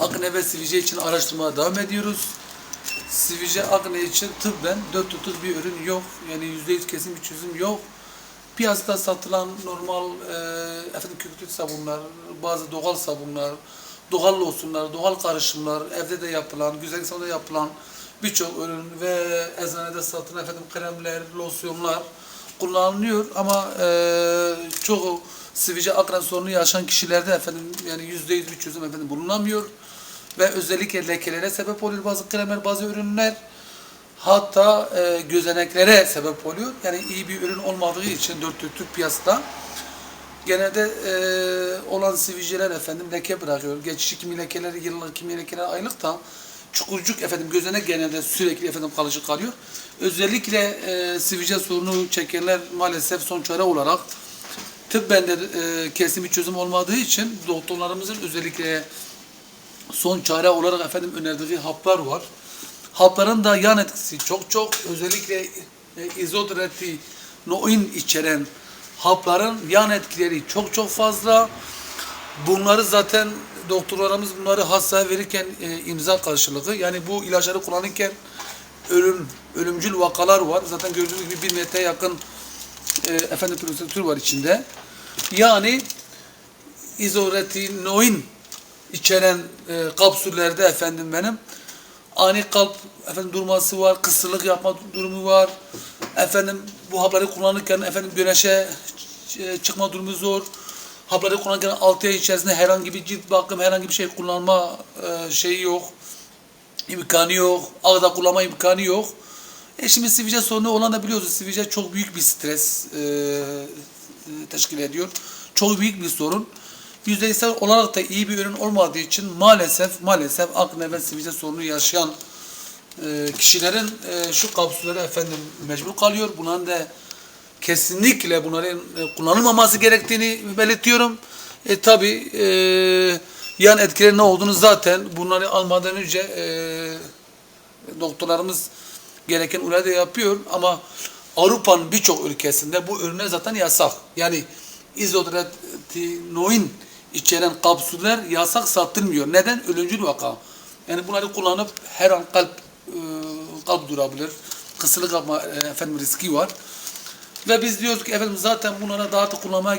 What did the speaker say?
akne ve sivilce için araştırmaya devam ediyoruz. Sivilce akne için tıbben dört tutur bir ürün yok. Yani yüzde yüz kesin bir çözüm yok. Piyasada satılan normal e, efendim köpüklü sabunlar, bazı doğal sabunlar, doğal losyonlar, doğal karışımlar, evde de yapılan, güzellik salonunda yapılan birçok ürün ve eczanede satılan efendim kremler, losyonlar kullanılıyor ama e, çoğu sivilce akran sorunu yaşayan kişilerde efendim yani yüzde yüz bir çözüm efendim bulunamıyor ve özellikle lekelere sebep oluyor bazı kremler, bazı ürünler hatta e, gözeneklere sebep oluyor. Yani iyi bir ürün olmadığı için dört dörtlük piyasada genelde e, olan sivilceler efendim leke bırakıyor. Geçici kimi lekeler yıllık, kimi lekeler aylık da çukurcuk efendim gözenek genelde sürekli efendim kalıcı kalıyor. Özellikle e, sivilce sorunu çekenler maalesef son çare olarak tıbben de e, kesin bir çözüm olmadığı için doktorlarımızın özellikle son çare olarak efendim önerdiği haplar var. Hapların da yan etkisi çok çok özellikle e, izodretinoin içeren hapların yan etkileri çok çok fazla. Bunları zaten doktorlarımız bunları hastaya verirken e, imza karşılığı yani bu ilaçları kullanırken ölüm ölümcül vakalar var. Zaten gördüğünüz gibi bir metre yakın e, efendim prosedür var içinde. Yani izoretinoin içeren e, kapsüllerde efendim benim ani kalp efendim durması var, kısırlık yapma durumu var. Efendim bu hapları kullanırken efendim güneşe e, çıkma durumu zor. Hapları kullanırken 6 ay içerisinde herhangi bir cilt bakım, herhangi bir şey kullanma e, şeyi yok. imkanı yok. Ağda kullanma imkanı yok. E şimdi sivilce sorunu olan da biliyorsunuz sivilce çok büyük bir stres e, teşkil ediyor. Çok büyük bir sorun. Yüzeysel olarak da iyi bir ürün olmadığı için maalesef maalesef akne ve sivilce sorunu yaşayan e, kişilerin e, şu kapsülleri efendim mecbur kalıyor. Bunların da kesinlikle bunların e, kullanılmaması gerektiğini belirtiyorum. E tabi e, yan etkileri ne olduğunu zaten bunları almadan önce e, doktorlarımız gereken uyarı da yapıyor ama Avrupa'nın birçok ülkesinde bu ürünler zaten yasak. Yani izodretinoin içeren kapsüller yasak satılmıyor. Neden? Ölümcül vaka. Yani bunları kullanıp her an kalp e, kalp durabilir. Kısırlık yapma e, efendim riski var. Ve biz diyoruz ki efendim zaten bunlara daha da kullanmaya